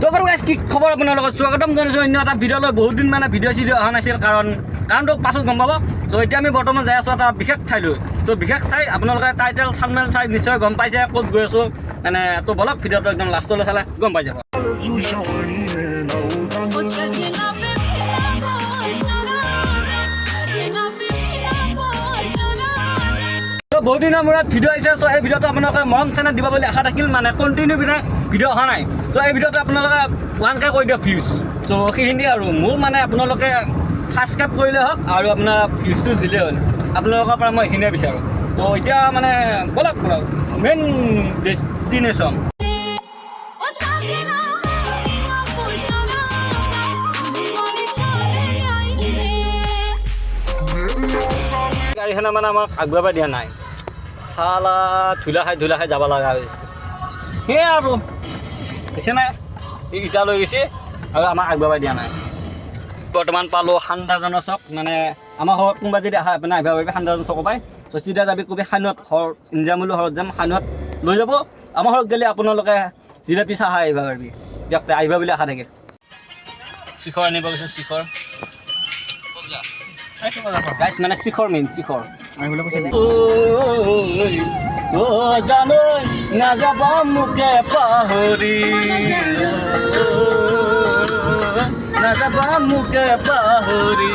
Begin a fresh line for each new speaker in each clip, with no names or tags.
তো বাৰু গাইজ কি খবৰ আপোনালোকৰ স্বাগতম জনাইছোঁ অন্য এটা ভিডিঅ'লৈ বহুত দিন মানে ভিডিঅ' চিডিঅ' অহা নাছিল কাৰণ কাৰণটো পাছত গম পাব। তো এতিয়া আমি বৰ্তমান যাই আছোঁ এটা বিশেষ ঠাইলৈ। তো বিশেষ ঠাই আপোনালোকে টাইটেল থাৰ্মেল চাই নিশ্চয় গম পাইছে ক'ত গৈ আছোঁ। মানে তো বলক ভিডিঅ'টো একদম লাষ্টলৈ চালে গম পাই যাব। বহুত দিনৰ মূৰত ভিডিঅ' আহিছে চ' এই ভিডিঅ'টো আপোনালোকে মৰম চেনেল দিব বুলি আশা থাকিল মানে কণ্টিনিউ বিনা ভিডিঅ' অহা নাই। চ' এই ভিডিঅ'টো আপোনালোকে ওৱান কে কৰি দিয়ক ভিউজ ত' সেইখিনি আৰু। মোৰ মানে আপোনালোকে ছাবস্ক্ৰাইব কৰিলে হওক আৰু আপোনাৰ ভিউজটো দিলেই হ'ল। আপোনালোকৰ পৰা মই এইখিনিয়ে বিচাৰোঁ। ত' এতিয়া মানে ব'লক মেইন ডেষ্টিনেশ্যন গাড়ীখনে মানে আমাক আগুৱাব দিয়া নাই। চালা ধূলা খাই ধূলা খাই যাব লগা হৈছে। সেয়াই আৰু দেখিছে নাই ই ইটা লৈ গৈছে আৰু আমাক আগবাব দিয়া নাই। বৰ্তমান পালোঁ সান্দাজনৰ চক মানে আমাৰ ঘৰত কোনোবা যদি আহা মানে আহিব পাৰিবি সান্দাজন চকৰ পাই ত' চিধা যাবি কবি খানুৱাত ঘৰ ইঞ্জামুলো ঘৰত যাম খানুৱাত লৈ যাব। আমাৰ ঘৰত গ'লে আপোনালোকে জিলাপি চাহ আহিব পাৰিবি। দিয়ক আহিবা বুলি আশা থাকে। শিখৰ আনিব গৈছে শিখৰ গাইছ মানে শিখৰ মেইন শিখৰ ও জানো নাযাব মোকে পাহৰি নাযাব মোকে পাহৰি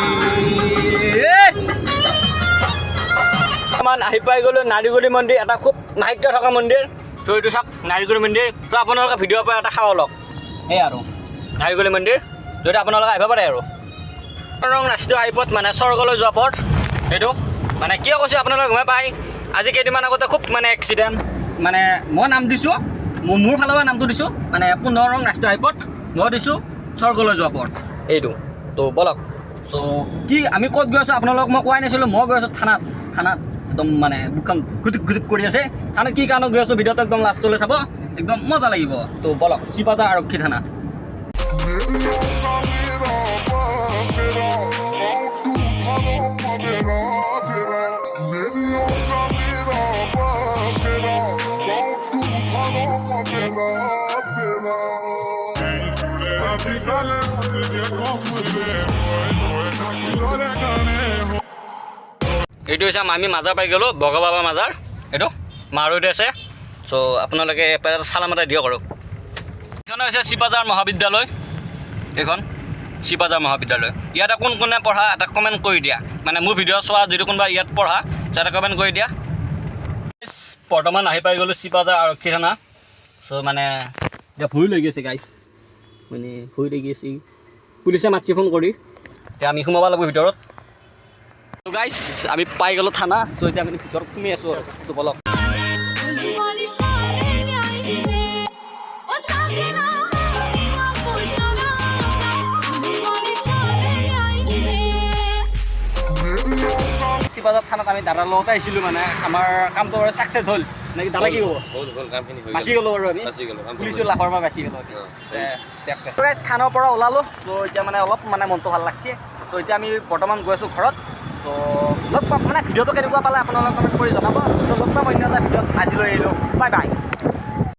মান আহি পাই গ'লোঁ নাৰীগুৰি মন্দিৰ এটা খুব নাহিত্য থকা মন্দিৰ। তো এইটো চাওক নাৰীগুৰি মন্দিৰ। তো আপোনালোকে ভিডিঅ'ৰ পৰা এটা খাওঁ অলপ। এই আৰু। নাৰীগুৰি মন্দিৰ। যদি আপোনালোকে আহিব পাৰে আৰু। ৰং ৰাষ্ট্ৰীয় ঘাইপথ মানে স্বৰ্গলৈ যোৱা পথ। সেইটো মানে কিয় কৈছোঁ আপোনালোকে গমে পায়? আজি কেইদিনমান আগতে খুব মানে এক্সিডেণ্ট মানে মই নাম দিছোঁ মোৰ ফালৰ পৰা নামটো দিছোঁ মানে পোন্ধৰ ৰং ৰাষ্ট্ৰীয় ঘাইপথ মই দিছোঁ স্বৰ্গলৈ যোৱা পথ। এইটো, তো বলক। চ' কি আমি ক'ত গৈ আছোঁ, আপোনালোকক মই কোৱাই নাছিলোঁ, মই গৈ আছোঁ থানাত থানাত একদম মানে বুকখন গুটিক গুটিক কৰি আছে। থানাত কি কাৰণত গৈ আছোঁ, ভিডিঅ'টো একদম লাষ্টলৈ চাব, একদম মজা লাগিব। তো বলক চিপাজাৰ আৰক্ষী থানা। এইটো হৈছে আমি মাজাৰ পাই গ'লোঁ বগবাবা মাজাৰ। এইটো মাৰুতি আছে। চ' আপোনালোকে চালাম এটা দিয়ক আৰু। এইখন হৈছে চিপাজাৰ মহাবিদ্যালয়। এইখন চিপাজাৰ মহাবিদ্যালয়। ইয়াতে কোন কোনে পঢ়া এটা কমেণ্ট কৰি দিয়া। মানে মোৰ ভিডিঅ' চোৱা যদি কোনোবা ইয়াত পঢ়া চ' এটা কমেণ্ট কৰি দিয়া। বৰ্তমান আহি পাই গ'লোঁ চিপাজাৰ আৰক্ষী থানা। চ' মানে এতিয়া ভয় লাগি আছে গাইছ মানে ভয় লাগি আছে পুলিচে মাতছি ফোন কৰি। এতিয়া আমি সোমাব লাগিব ভিতৰত। ত' গাইছ আমি পাই গ'লোঁ থানা চ' এতিয়া আমি ভিতৰত সোমাই আছোঁ আৰু বলক। চিপাজাৰ থানাত আমি দাদাৰ লগতে আহিছিলোঁ মানে আমাৰ কামটো বাৰু ছাকচেছ হ'ল। নেকি দাদা কি
হ'ব
বাচি
গ'ল।
বাৰু আমি
গ'লো
লাভৰ পৰা বাচি গ'লোঁ থানৰ পৰা ওলালোঁ। চ' এতিয়া মানে অলপ মানে মনটো ভালো লাগছে। চ' এতিয়া আমি বৰ্তমান গৈ আছোঁ ঘৰত। চ' লগ পাম। মানে ভিডিঅ'টো কেনেকুৱা পালে আপোনালোকে কমেণ্ট কৰি জনাব। চ' লগ পাম। অন্য এটা ভিডিঅ'ত। আজিলৈ আহিলোঁ বাই বাই।